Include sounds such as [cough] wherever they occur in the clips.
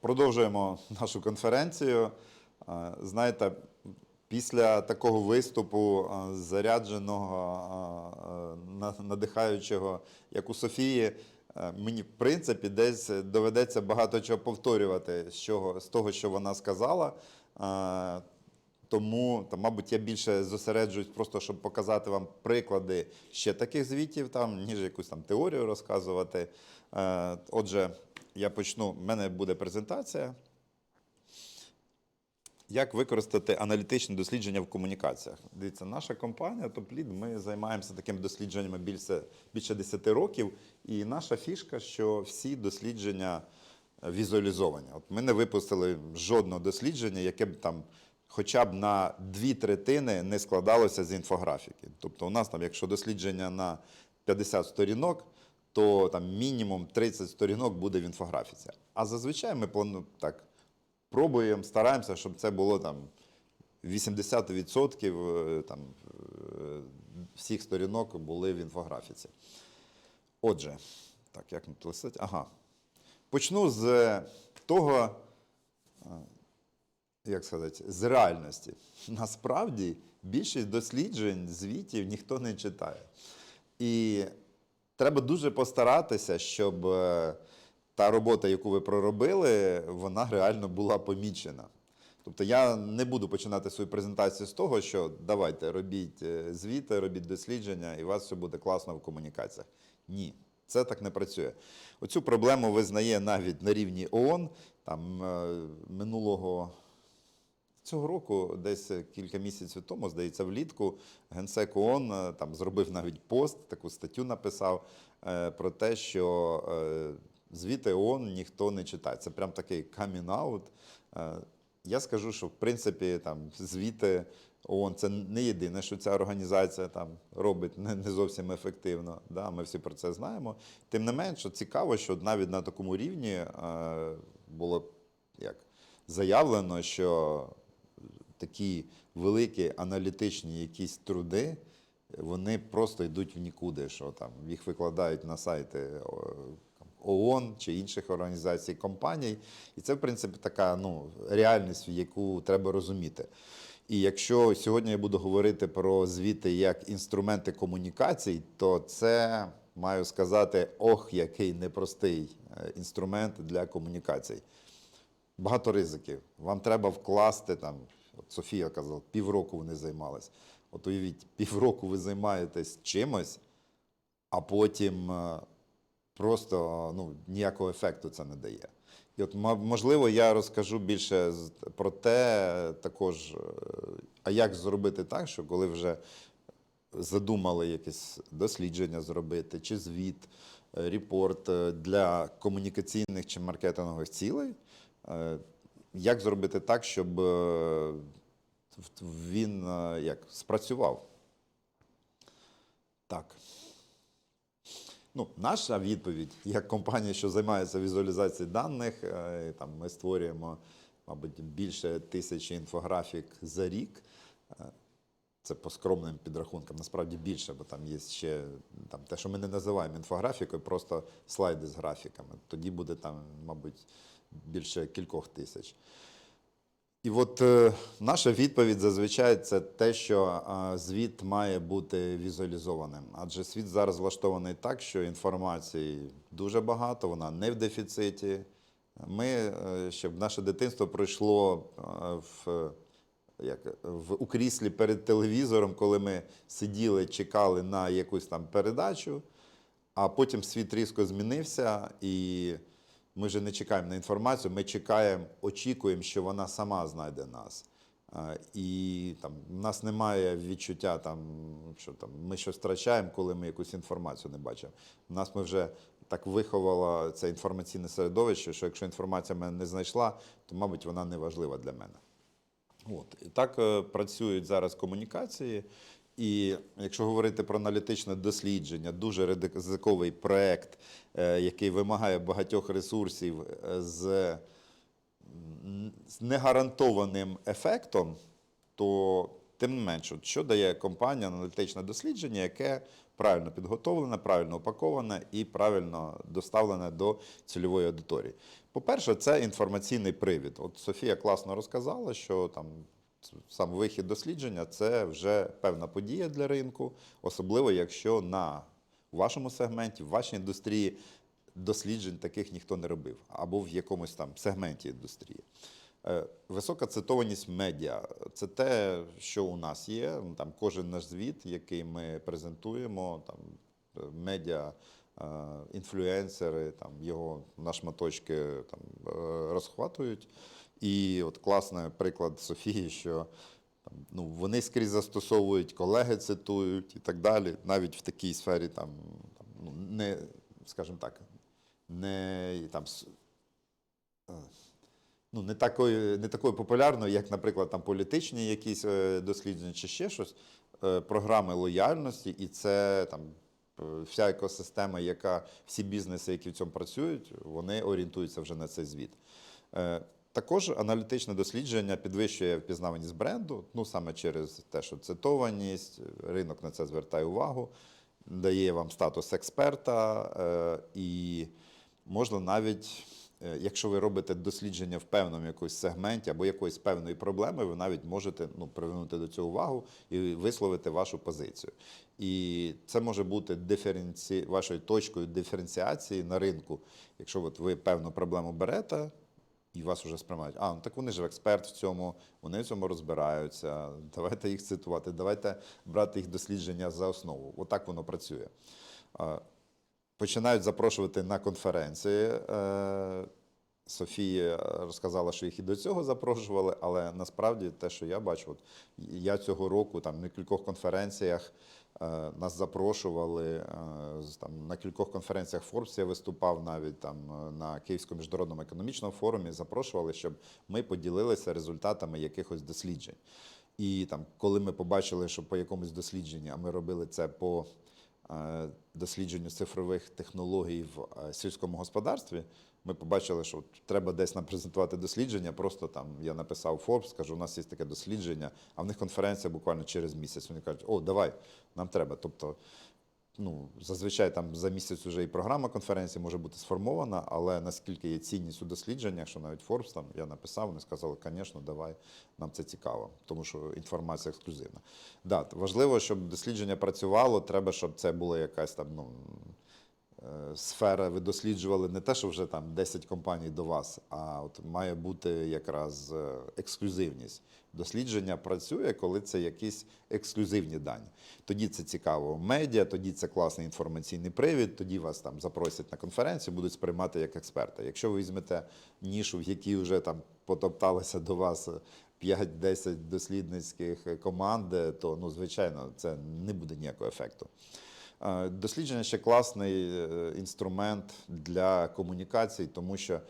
продовжуємо нашу конференцію. Е, Знаєте, після такого виступу е, зарядженого, е, на- надихаючого, як у Софії, мені, в принципі, десь доведеться багато чого повторювати з, того, що вона сказала. Тому, там, мабуть, я більше зосереджуюсь просто, щоб показати вам приклади ще таких звітів, там, ніж якусь там теорію розказувати. Отже, я почну. У мене буде презентація. Як використати аналітичне дослідження в комунікаціях? Дивіться, наша компанія TopLead, ми займаємося такими дослідженнями більше, більше 10 років. І наша фішка, що всі дослідження е, візуалізовані. От ми не випустили жодного дослідження, яке б там хоча б на дві третини не складалося з інфографіки. Тобто, у нас там, якщо дослідження на 50 сторінок, то там мінімум 30 сторінок буде в інфографіці. А зазвичай ми плануємо так пробуємо, стараємося, щоб це було там 80% е, там, е, всіх сторінок були в інфографіці. Отже, так, як тут листати? Ага. Почну з того, е, як сказати, з реальності. Насправді більшість досліджень, звітів ніхто не читає. І треба дуже постаратися, щоб е, та робота, яку ви проробили, вона реально була помічена. Тобто я не буду починати свою презентацію з того, що давайте робіть е, звіти, робіть дослідження, і у вас все буде класно в комунікаціях. Ні, це так не працює. Оцю проблему визнає навіть на рівні ООН. Там е, минулого Цього року, десь кілька місяців тому, здається, влітку генсек ООН е, там зробив навіть пост, таку статтю написав е, про те, що е, звіти ООН ніхто не читає. Це прям такий камін-аут. Е, я скажу, що в принципі там звіти ООН це не єдине, що ця організація там робить не, не зовсім ефективно. Да? Ми всі про це знаємо. Тим не менше, цікаво, що навіть на такому рівні е, було як заявлено, що такі великі аналітичні якісь труди, вони просто йдуть в нікуди, що там їх викладають на сайти ООН чи інших організацій, компаній. І це, в принципі, така ну, реальність, яку треба розуміти. І якщо сьогодні я буду говорити про звіти як інструменти комунікацій, то це маю сказати, ох, який непростий е, інструмент для комунікацій багато ризиків. Вам треба вкласти там. Софія казала, півроку вони займались. От уявіть, півроку ви займаєтесь чимось, а потім е, просто ну, ніякого ефекту це не дає. І от, можливо, я розкажу більше про те, також, е, а як зробити так, що коли вже задумали якесь дослідження зробити, чи звіт, е, репорт для комунікаційних чи маркетингових цілей, як зробити так, щоб він е, як, спрацював? Так. Ну, наша відповідь, як компанія, що займається візуалізацією даних, е, там ми створюємо, мабуть, більше тисячі інфографік за рік. Е, Це по скромним підрахункам, насправді більше, бо там є ще там, те, що ми не називаємо інфографікою, просто слайди з графіками. Тоді буде там, мабуть, більше кількох тисяч. І от е, наша відповідь зазвичай це те, що е, звіт має бути візуалізованим. Адже світ зараз влаштований так, що інформації дуже багато, вона не в дефіциті. Ми, е, щоб наше дитинство пройшло е, в, як, в, у кріслі перед телевізором, коли ми сиділи, чекали на якусь там передачу, а потім світ різко змінився, і ми вже не чекаємо на інформацію, ми чекаємо, очікуємо, що вона сама знайде нас. І там, в нас немає відчуття, там, що там, ми щось втрачаємо, коли ми якусь інформацію не бачимо. У нас ми вже так виховало це інформаційне середовище, що якщо інформація мене не знайшла, то, мабуть, вона не важлива для мене. От. І так е, працюють зараз комунікації. І якщо говорити про аналітичне дослідження, дуже ризиковий проєкт, е, який вимагає багатьох ресурсів е, з, негарантованим ефектом, то Тим не менше, що дає компанія аналітичне дослідження, яке правильно підготовлене, правильно упаковане і правильно доставлене до цільової аудиторії. По-перше, це інформаційний привід. От Софія класно розказала, що там сам вихід дослідження це вже певна подія для ринку, особливо якщо на вашому сегменті, в вашій індустрії досліджень таких ніхто не робив, або в якомусь там сегменті індустрії. Е, Висока цитованість медіа це те, що у нас є. Там кожен наш звіт, який ми презентуємо, там е, медіа, е, інфлюенсери, там його на шматочки там розхватують. І от класний приклад Софії, що ну, вони скрізь застосовують, колеги цитують і так далі, навіть в такій сфері, там, там ну, не, скажімо так, не там. е, Ну, не такою, не такою популярною, як, наприклад, там політичні якісь е, дослідження чи ще щось, е, програми лояльності, і це там вся екосистема, яка всі бізнеси, які в цьому працюють, вони орієнтуються вже на цей звіт. Також аналітичне дослідження підвищує впізнаваність бренду, ну саме через те, що цитованість, ринок на це звертає увагу, дає вам статус експерта, е, і можна навіть, е, якщо ви робите дослідження в певному якомусь сегменті або якоїсь певної проблеми, ви навіть можете ну, привернути до цього увагу і висловити вашу позицію. І це може бути диференці... вашою точкою диференціації на ринку. Якщо от ви певну проблему берете, і вас вже сприймають. А, ну так вони ж експерт в цьому, вони в цьому розбираються. [laughs] Давайте їх цитувати, давайте брати їх дослідження за основу. Отак воно працює. Починають запрошувати на конференції. Е, Софія розказала, що їх і до цього запрошували, але насправді те, що я бачу, от я цього року там на кількох конференціях нас запрошували. е, там, на кількох конференціях Forbes я виступав навіть там е, на Київському міжнародному економічному форумі. Запрошували, щоб ми поділилися результатами якихось досліджень. І там, коли ми побачили, що по якомусь дослідженню, а ми робили це по е, дослідженню цифрових технологій в е, сільському господарстві, ми побачили, що треба десь нам презентувати дослідження. Просто там я написав Forbes, кажу, у нас є таке дослідження, а в них конференція буквально через місяць. Вони кажуть, о, давай, нам треба. Тобто, ну, зазвичай там за місяць вже і програма конференції може бути сформована, але наскільки є цінність у дослідженнях, що навіть Forbes там я написав, вони сказали, звісно, давай, нам це цікаво, тому що інформація ексклюзивна. Да, важливо, щоб дослідження працювало, треба, щоб це була якась там, ну. Е, Сфера ви досліджували не те, що вже там 10 компаній до вас, а от має бути якраз е, ексклюзивність. Дослідження працює, коли це якісь ексклюзивні дані. Тоді це цікаво медіа, тоді це класний інформаційний привід, тоді вас там запросять на конференцію, будуть сприймати як експерта. Якщо ви візьмете нішу, в якій вже там потопталися до вас 5-10 дослідницьких команд, то ну, звичайно, це не буде ніякого ефекту. Е, Дослідження ще класний е, інструмент для комунікацій, тому що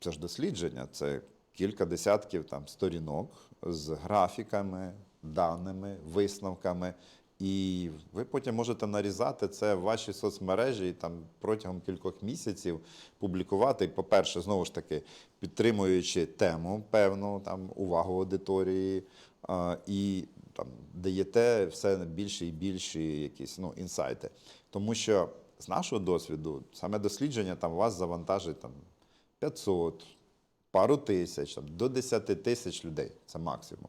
це ж дослідження, це кілька десятків там сторінок з графіками, даними, висновками. І ви потім можете нарізати це в ваші соцмережі і там протягом кількох місяців публікувати. По-перше, знову ж таки, підтримуючи тему певну там увагу аудиторії, і там даєте все більше і більші якісь ну, інсайти. Тому що з нашого досвіду саме дослідження там вас завантажить там 500, пару тисяч, там, до 10 тисяч людей. Це максимум.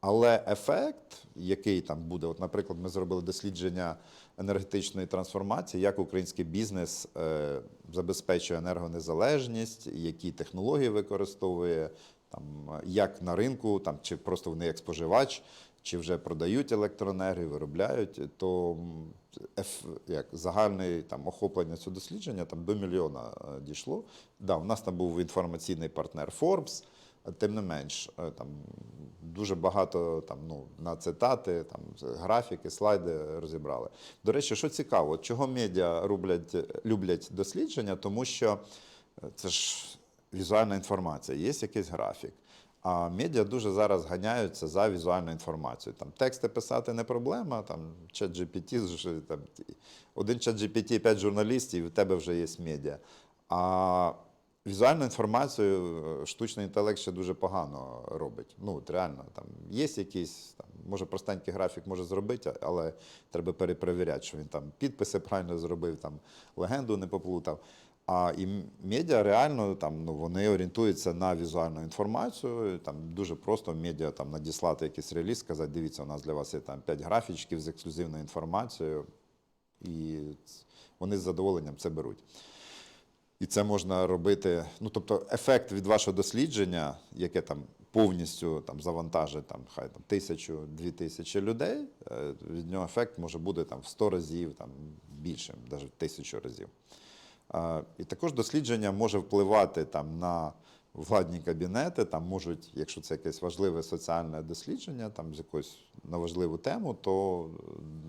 Але ефект, який там буде, от, наприклад, ми зробили дослідження енергетичної трансформації, як український бізнес е, забезпечує енергонезалежність, які технології використовує, там, як на ринку, там, чи просто вони як споживач, чи вже продають електроенергію, виробляють, то як, загальне там, охоплення цього дослідження там, до мільйона е, дійшло. Да, у нас там був інформаційний партнер Forbes, тим не менш, е, там дуже багато там, ну, на цитати, там, графіки, слайди розібрали. До речі, що цікаво, чого медіа роблять, люблять дослідження, тому що е, це ж візуальна інформація, є якийсь графік. А медіа дуже зараз ганяються за візуальну інформацію. Там тексти писати не проблема, там чат GPT, там, один чат GPT, п'ять журналістів, і в тебе вже є медіа. А Візуальну інформацію е, штучний інтелект ще дуже погано робить. Ну, от реально, там є якісь там, може, простенький графік може зробити, але треба перепровіряти, що він там підписи правильно зробив, там легенду не поплутав. А і медіа реально там ну вони орієнтуються на візуальну інформацію. Там дуже просто медіа там надіслати якийсь реліз, сказати, дивіться, у нас для вас є там 5 графічків з ексклюзивною інформацією, і вони з задоволенням це беруть. І це можна робити. Ну, тобто, ефект від вашого дослідження, яке там повністю там завантажить там, хай там тисячу, дві тисячі людей, е, від нього ефект може бути там в 100 разів, там більше, навіть в тисячу разів. І також дослідження може впливати там на владні кабінети, там можуть, якщо це якесь важливе соціальне дослідження, там з якоюсь на важливу тему, то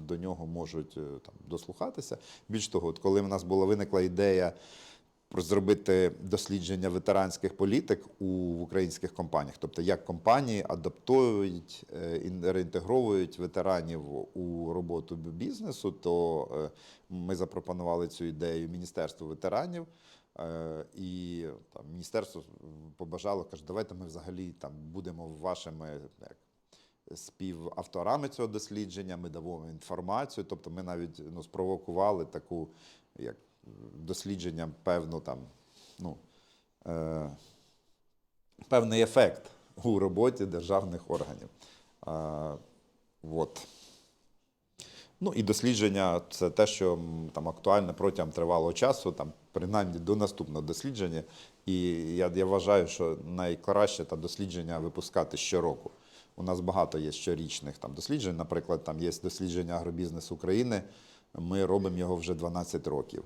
до нього можуть е, там дослухатися. Більш того, от коли в нас була виникла ідея зробити дослідження ветеранських політик у українських компаніях, тобто як компанії адаптують е, і реінтегровують ветеранів у роботу бізнесу, то е, ми запропонували цю ідею Міністерству ветеранів. Е, І там міністерство побажало, каже, давайте ми взагалі там будемо вашими як, співавторами цього дослідження, ми дамо інформацію. Тобто ми навіть ну, спровокували таку як дослідження, певну там, ну, е, певний ефект у роботі державних органів. Е, от. Ну і дослідження це те, що там актуальне протягом тривалого часу, там принаймні до наступного дослідження. І я, я вважаю, що найкраще та дослідження випускати щороку. У нас багато є щорічних там досліджень. Наприклад, там є дослідження агробізнесу України. Ми робимо його вже 12 років.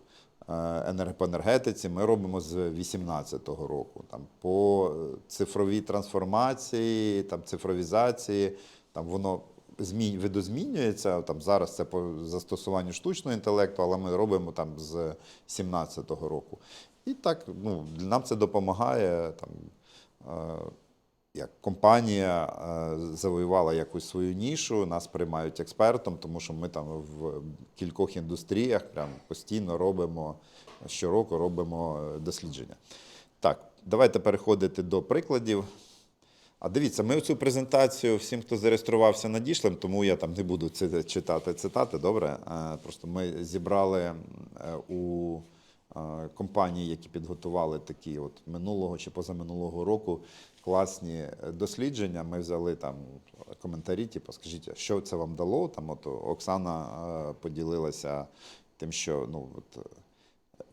Е, По енергетиці ми робимо з 2018 року. Там по цифровій трансформації, там цифровізації, там воно змін, видозмінюється. Там зараз це по застосуванню штучного інтелекту, але ми робимо там з 2017 року. І так ну, нам це допомагає. Там, е, як компанія е, завоювала якусь свою нішу, нас приймають експертом, тому що ми там в кількох індустріях прям постійно робимо щороку робимо е, дослідження. Так, давайте переходити до прикладів. А дивіться, ми цю презентацію всім, хто зареєструвався, надішлем, тому я там не буду це читати цитати. Добре. Е, Просто ми зібрали у компанії, які підготували такі от минулого чи позаминулого року класні е, дослідження. Ми взяли там коментарі, типу, скажіть, що це вам дало? Там от Оксана е, поділилася тим, що ну от. е,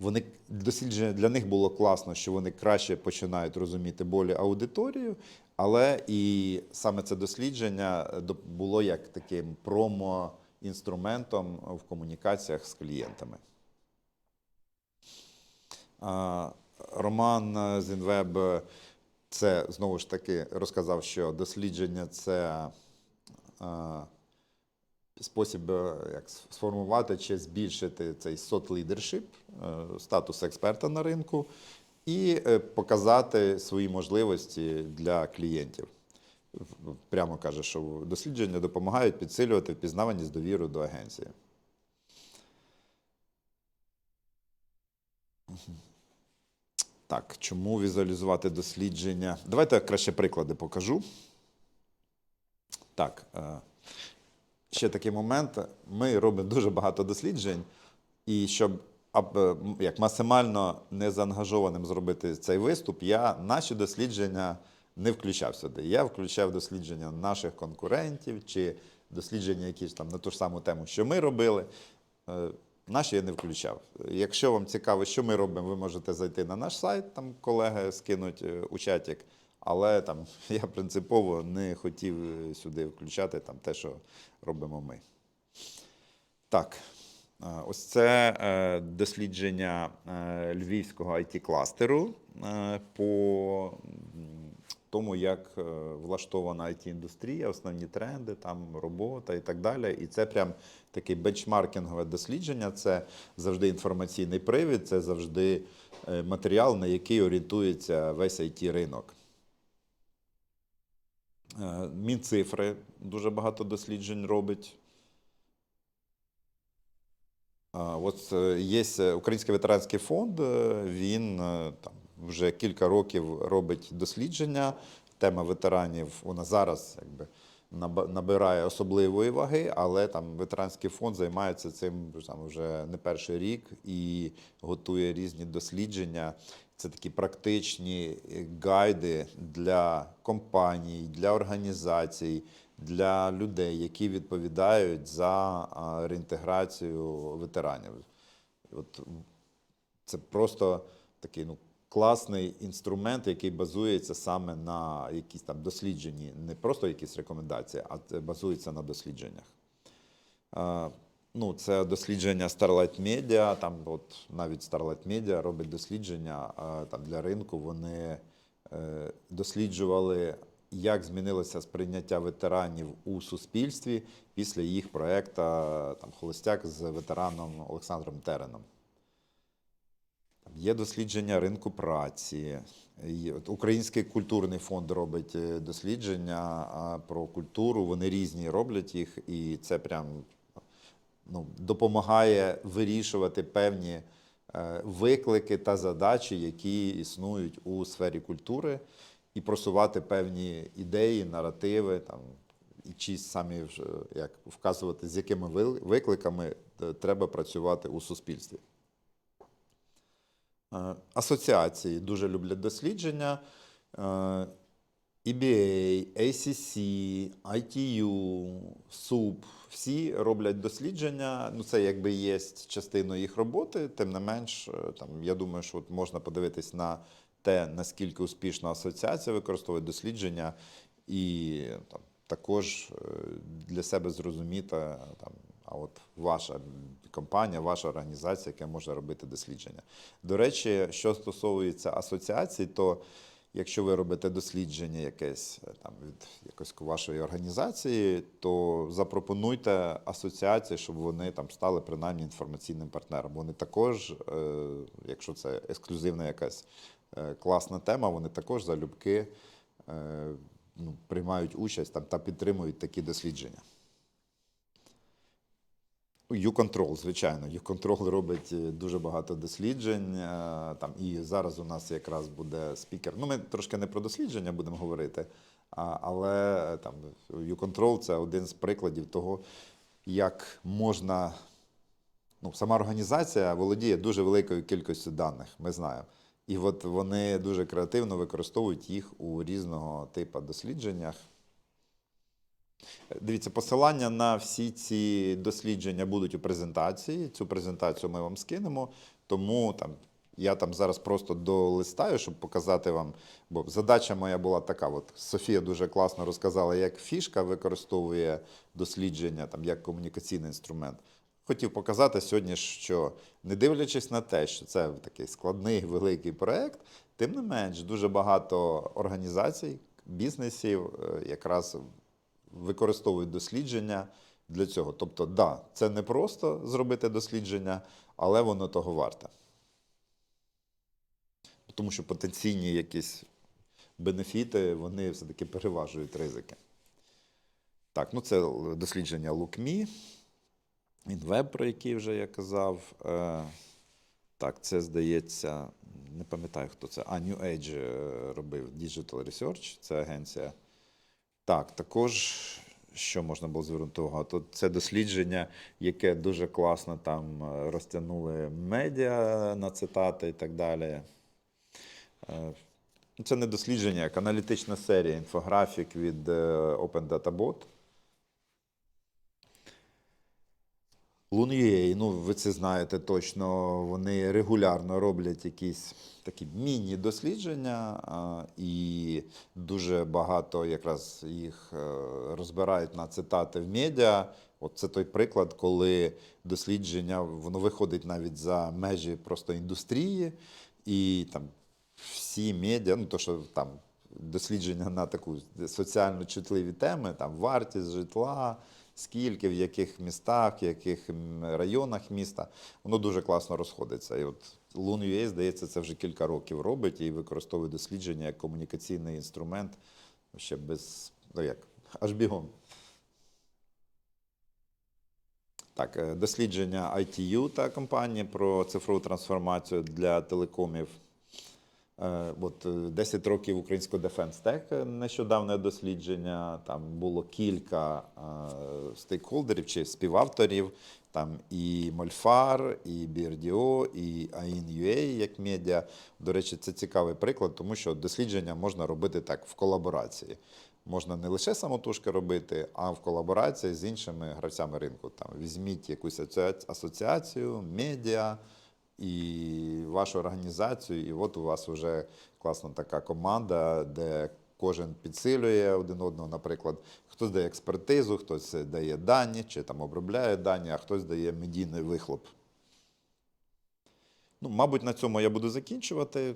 Вони дослідження для них було класно, що вони краще починають розуміти болі аудиторію, але і саме це дослідження було як таким промо-інструментом в комунікаціях з клієнтами. Роман Зінвеб це знову ж таки розказав, що дослідження це е, спосіб е, як сформувати чи збільшити цей сот лідершип, статус експерта на ринку, і е, показати свої можливості для клієнтів. Прямо каже, що дослідження допомагають підсилювати впізнаваність довіру до агенції. Так, чому візуалізувати дослідження? Давайте я краще приклади покажу. Так, е, ще такий момент. Ми робимо дуже багато досліджень, і щоб е, як максимально незаангажованим зробити цей виступ, я наші дослідження не включав сюди. Я включав дослідження наших конкурентів чи дослідження якісь там на ту ж саму тему, що ми робили. Наші я не включав. Якщо вам цікаво, що ми робимо, ви можете зайти на наш сайт, там колеги скинуть е, у чатик. Але там [laughs] я принципово не хотів е, сюди включати там те, що робимо ми. Так, е, ось це дослідження львівського IT-кластеру е, по тому, як е, влаштована IT-індустрія, основні тренди, там робота і так далі. І це прям таке бенчмаркінгове дослідження. Це завжди інформаційний привід, це завжди е, матеріал, на який орієнтується весь IT-ринок. Е, Мінцифри дуже багато досліджень робить. От є Український ветеранський фонд, він там вже кілька років робить дослідження. Тема ветеранів вона зараз якби набирає особливої ваги, але там ветеранський фонд займається цим там, вже не перший рік і готує різні дослідження. Це такі практичні е, гайди для компаній, для організацій, для людей, які відповідають за реінтеграцію ветеранів. От це просто такий ну, класний інструмент, який базується саме на якісь там дослідженні, не просто якісь рекомендації, а це базується на дослідженнях. Е, Ну, це дослідження Starlight Media, там от навіть Starlight Media робить дослідження там, для ринку. Вони е, досліджували, як змінилося сприйняття ветеранів у суспільстві після їх проекту Холостяк з ветераном Олександром Тереном. Є дослідження ринку праці. Український культурний фонд робить е, дослідження про культуру. Вони різні роблять їх, і це прям ну, допомагає вирішувати певні е, виклики та задачі, які існують у сфері культури, і просувати певні ідеї, наративи, там, і чи самі ж, е, як вказувати, з якими викликами е, треба працювати у суспільстві. Е, Асоціації дуже люблять дослідження. Е, EBA, ACC, ITU, SUP, всі роблять дослідження. Ну, це якби є частиною їх роботи. Тим не менш, е, там, я думаю, що от можна подивитись на те, наскільки успішно асоціація використовує дослідження, і там, також для себе зрозуміти, там, а от ваша компанія, ваша організація, яка може робити дослідження. До речі, що стосується асоціацій, то Якщо ви робите дослідження якесь е, там від якось вашої організації, то запропонуйте асоціації, щоб вони там стали принаймні інформаційним партнером. Вони також, е, якщо це ексклюзивна якась е, класна тема, вони також залюбки ну, приймають участь там та підтримують такі дослідження. U-Control, звичайно. U-Control робить е, дуже багато досліджень. е, Там, і зараз у нас якраз буде спікер. Ну, ми трошки не про дослідження будемо говорити, але е, там U-Control це один з прикладів того, як можна. Ну, сама організація володіє дуже великою кількістю даних, ми знаємо. І от вони дуже креативно використовують їх у різного типу дослідженнях. Дивіться, посилання на всі ці дослідження будуть у презентації. Цю презентацію ми вам скинемо. Тому там я там зараз просто долистаю, щоб показати вам. Бо задача моя була така: от Софія дуже класно розказала, як фішка використовує дослідження там як комунікаційний інструмент. Хотів показати сьогодні, що не дивлячись на те, що це такий складний [laughs] великий проект, тим не менш дуже багато організацій, бізнесів е, якраз використовують дослідження для цього. Тобто, да, це не просто зробити дослідження, але воно того варте. Тому що потенційні якісь бенефіти, вони все-таки переважують ризики. Так, ну це дослідження LookMe, InWeb, про який вже я казав. Е, Так, це здається, не пам'ятаю, хто це. А, New Age е, робив Digital Research, це агенція. Так, також що можна було звернути увагу? то це дослідження, яке дуже класно там е, розтягнули медіа на цитати і так далі. Е, Це не дослідження, як аналітична серія, інфографік від е, Open Data Bot. Лун.ua, ну ви це знаєте точно, вони регулярно роблять якісь такі міні-дослідження, і дуже багато якраз їх е, розбирають на цитати в медіа. От це той приклад, коли дослідження воно виходить навіть за межі просто індустрії, і там всі медіа, ну то що там дослідження на таку соціально чутливі теми, там вартість житла, скільки, в яких містах, в яких районах міста, воно дуже класно розходиться. І от Loon.ua, здається, це вже кілька років робить і використовує дослідження як комунікаційний інструмент ще без, ну як, аж бігом. Так, е, дослідження ITU та компанії про цифрову трансформацію для телекомів. Е, От е, 10 років українського Tech, нещодавне дослідження. Там було кілька е, стейкхолдерів чи співавторів. Там і Мольфар, і BRDO, і AIN.UA як медіа. До речі, це цікавий приклад, тому що дослідження можна робити так в колаборації. Можна не лише самотужки робити, а в колаборації з іншими гравцями ринку. Там візьміть якусь асоціацію, медіа і вашу організацію, і от у вас вже класна така команда, де кожен підсилює один одного. Наприклад, хтось дає експертизу, хтось дає дані чи там обробляє дані, а хтось дає медійний вихлоп. Ну, мабуть, на цьому я буду закінчувати.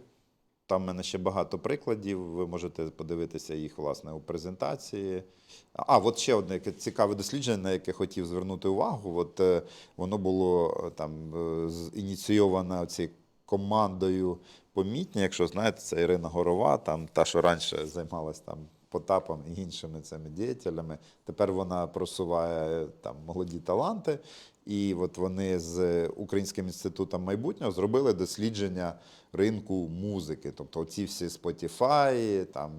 Там в мене ще багато прикладів. Ви можете подивитися їх власне у презентації. А, от ще одне цікаве дослідження, на яке хотів звернути увагу. От е, воно було е, там е, ініційоване цією командою помітні. Якщо знаєте, це Ірина Горова, там та, що раніше займалась там Потапом і іншими цими діятелями. Тепер вона просуває там молоді таланти. І от вони з Українським інститутом майбутнього зробили дослідження ринку музики. Тобто оці всі Spotify там,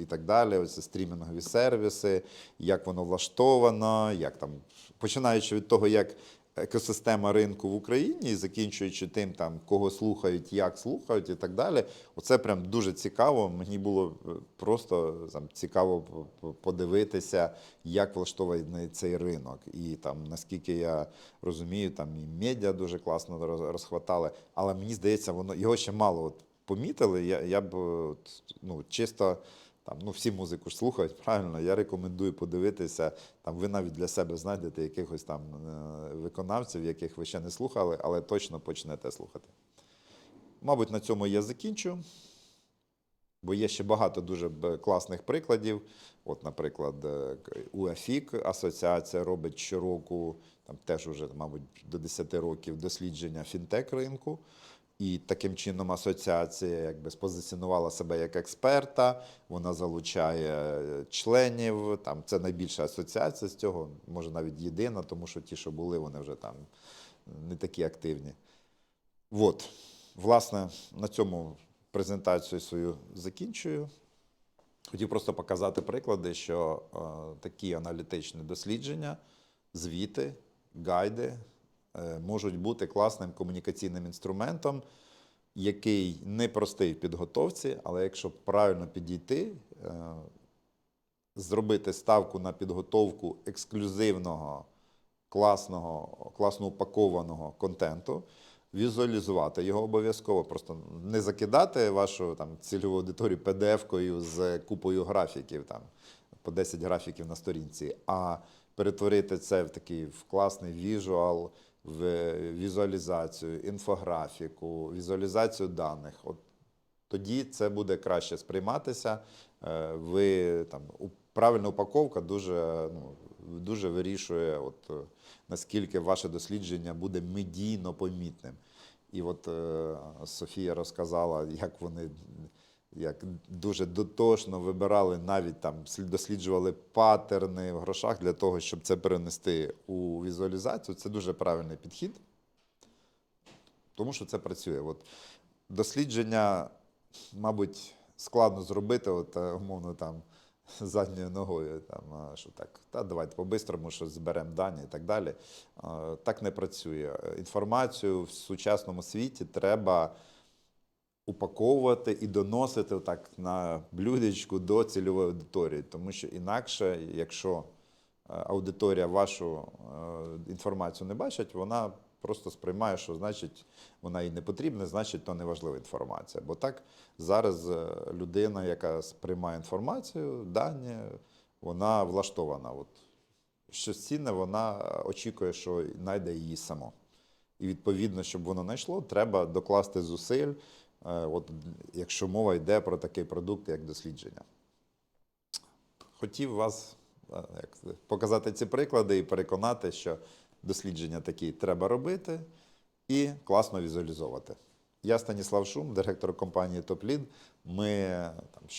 і так далі, оці стрімінгові сервіси, як воно влаштовано, як там, починаючи від того, як екосистема ринку в Україні, закінчуючи тим, там, кого слухають, як слухають і так далі. Оце прям дуже цікаво. Мені було е, просто там, цікаво подивитися, як влаштований цей ринок. І там, наскільки я розумію, там і медіа дуже класно розхватали. Але мені здається, воно його ще мало от помітили. Я, я б ну, чисто. Там, ну, всі музику ж слухають, [laughs] правильно. Я рекомендую подивитися. Там ви навіть для себе знайдете якихось там е, виконавців, яких ви ще не слухали, але точно почнете слухати. Мабуть, на цьому я закінчу, бо є ще багато дуже класних прикладів. От, наприклад, е, УАФІК асоціація робить щороку, там теж уже, мабуть, до 10 років дослідження фінтек ринку. І таким чином асоціація якби спозиціонувала себе як експерта. Вона залучає е, членів. Там це найбільша асоціація з цього, може навіть єдина, тому що ті, що були, вони вже там не такі активні. От, власне, на цьому презентацію свою закінчую. Хотів просто показати приклади, що е, такі аналітичні дослідження, звіти, гайди можуть бути класним комунікаційним інструментом, який не простий в підготовці, але якщо правильно підійти, е, зробити ставку на підготовку ексклюзивного, класного, класно упакованого контенту, візуалізувати його обов'язково, просто не закидати вашу там, цільову аудиторію PDF-кою з купою графіків, там, по 10 графіків на сторінці, а перетворити це в такий в класний візуал, в візуалізацію, інфографіку, візуалізацію даних. От тоді це буде краще сприйматися. Е, Ви там правильна упаковка дуже, ну, дуже вирішує, от, е, наскільки ваше дослідження буде медійно помітним. І от е, Софія розказала, як вони як дуже дотошно вибирали, навіть там слід- досліджували паттерни в грошах для того, щоб це перенести у візуалізацію. Це дуже правильний підхід, тому що це працює. От дослідження, мабуть, складно зробити, от, е, умовно там [laughs] задньою ногою, там, що так, та давайте по-бистрому щось зберемо дані і так далі. Так не працює. Е, Інформацію в сучасному світі треба упаковувати і доносити так на блюдечку до цільової аудиторії. Тому що інакше, якщо е, аудиторія вашу е, інформацію не бачить, вона просто сприймає, що значить вона їй не потрібна, значить то не важлива інформація. Бо так зараз е, людина, яка сприймає інформацію, дані, вона влаштована. От щось цінне, вона очікує, що знайде її само. І відповідно, щоб воно знайшло, треба докласти зусиль, от, якщо мова йде про такий продукт, як дослідження. Хотів вас е, як, показати ці приклади і переконати, що дослідження такі треба робити і класно візуалізовувати. Я Станіслав Шум, директор компанії Топлід. Ми там, що